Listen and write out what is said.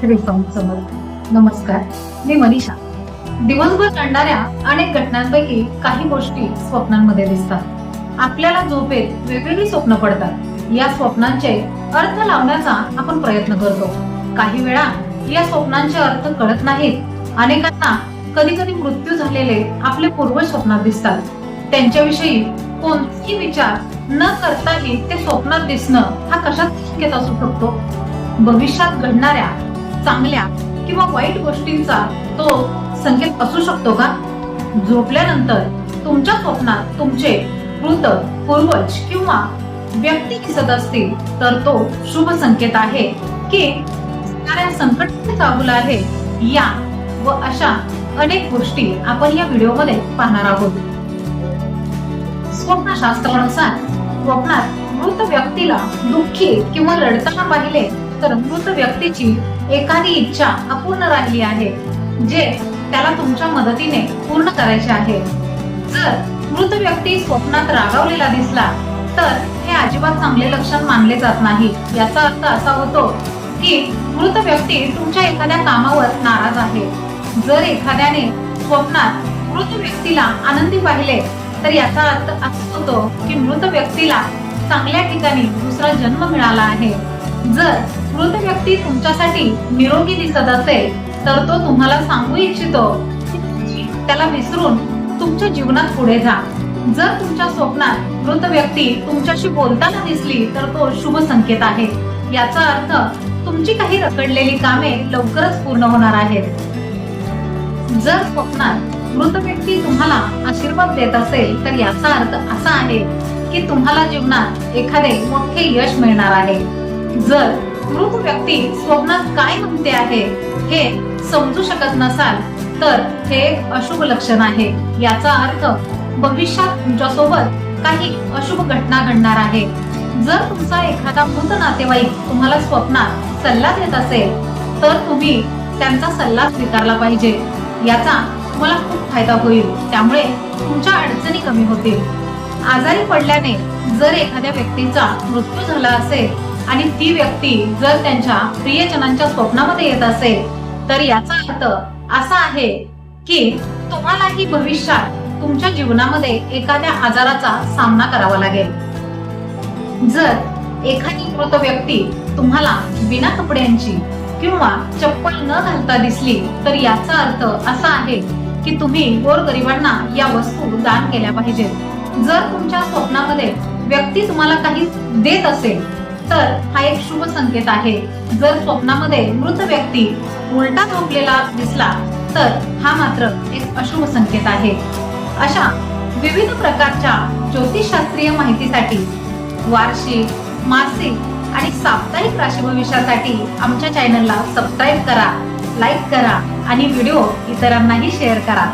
श्री समर्थ. नमस्कार मी मनीषा. दिवसभर घडणाऱ्या अनेक घटनांपैकी काही गोष्टी स्वप्नांमध्ये दिसतात. आपल्याला झोपेत वेगवेगळी स्वप्न पडतात. या स्वप्नांचे अर्थ लावण्याचा आपण प्रयत्न करतो. काही वेळा या स्वप्नांचे अर्थ कळत नाहीत. अनेकांना कधी कधी मृत्यू झालेले आपले पूर्वज स्वप्नात दिसतात. त्यांच्याविषयी कोणतेही विचार न करताही ते स्वप्नात दिसणं हा कशात शक्यता असू शकतो? भविष्यात घडणाऱ्या चांगल्या किंवा वाईट गोष्टींचा तो संकेत असू शकतो का? झोपल्यानंतर तुमच्या स्वप्नात तुमचे मृत पूर्वज किंवा व्यक्ती दिसत असतील तर तो शुभ संकेत आहे की संकट चाहूल आहे. या व अशा अनेक गोष्टी आपण या व्हिडिओमध्ये पाहणार आहोत. स्वप्नशास्त्रानुसार स्वप्नात मृत व्यक्तीला दुःखी किंवा रडताना पाहिले तर मृत व्यक्तीची एखादी इच्छा अपूर्ण राहिली आहे जे त्याला तुमच्या मदतीने पूर्ण करायचे आहे. जर मृत व्यक्ती स्वप्नात रागावलेला दिसला तर हे अजिबात चांगले लक्षण मानले जात नाही. याचा अर्थ असा होतो की मृत व्यक्ती तुमच्या एखाद्या कामावर नाराज आहे. जर एखाद्याने स्वप्नात मृत व्यक्तीला आनंदी पाहिले तर याचा अर्थ असा होतो की मृत व्यक्तीला चांगल्या ठिकाणी दुसरा जन्म मिळाला आहे. जर मृत व्यक्ती तुमच्यासाठी निरोगी दिसत असेल तर तो तुम्हाला सांगू इच्छितो. त्याला विसरून तुमच्या जीवनात पुढे जा. जर तुमच्या स्वप्नात मृत व्यक्ती तुमच्याशी बोलताना दिसली तर तो शुभ संकेत आहे. याचा अर्थ तुमची काही रखडलेली कामे लवकरच पूर्ण होणार आहेत. जर स्वप्नात मृत व्यक्ती तुम्हाला आशीर्वाद देत असेल तर याचा अर्थ असा आहे की तुम्हाला जीवनात एखादे मोठे यश मिळणार आहे. जर मृत व्यक्ती स्वप्नात काय म्हणते आहे हे समजू शकत नसाल तर हे एक अशुभ लक्षण आहे. याचा अर्थ भविष्यात तुमच्यासोबत काही अशुभ घटना घडणार आहे. जर तुमचा एखादा मृत नातेवाईक तुम्हाला स्वप्नात सल्ला देत असेल तर तुम्ही त्यांचा सल्ला स्वीकारला पाहिजे. याचा तुम्हाला खूप फायदा होईल. त्यामुळे तुमच्या अडचणी कमी होतील. आजारी पडल्याने जर एखाद्या व्यक्तीचा मृत्यू झाला असेल आणि ती व्यक्ती जर त्यांच्या प्रियजनांच्या स्वप्नामध्ये येत असेल तर याचा अर्थ असा आहे की तुम्हालाही भविष्यात तुमच्या जीवनामध्ये एखाद्या आजाराचा सामना करावा लागेल. जर एखादी मृत व्यक्ती तुम्हाला बिना कपड्यांची किंवा चप्पल न घालता दिसली तर याचा अर्थ असा आहे की तुम्ही गोरगरिबांना या वस्तू दान केल्या पाहिजेत. जर तुमच्या स्वप्नामध्ये व्यक्ती तुम्हाला काही देत असेल तर हा एक शुभ संकेत आहे. जर स्वप्नामध्ये मृत व्यक्ती उलटा झोपलेला दिसला तर हा मात्र एक अशुभ संकेत आहे. अशा विविध प्रकारच्या ज्योतिषशास्त्रीय माहितीसाठी वार्षिक मासिक आणि साप्ताहिक राशीभविष्यासाठी आमच्या चॅनलला सबस्क्राईब करा लाईक करा आणि व्हिडिओ इतरांनाही शेअर करा.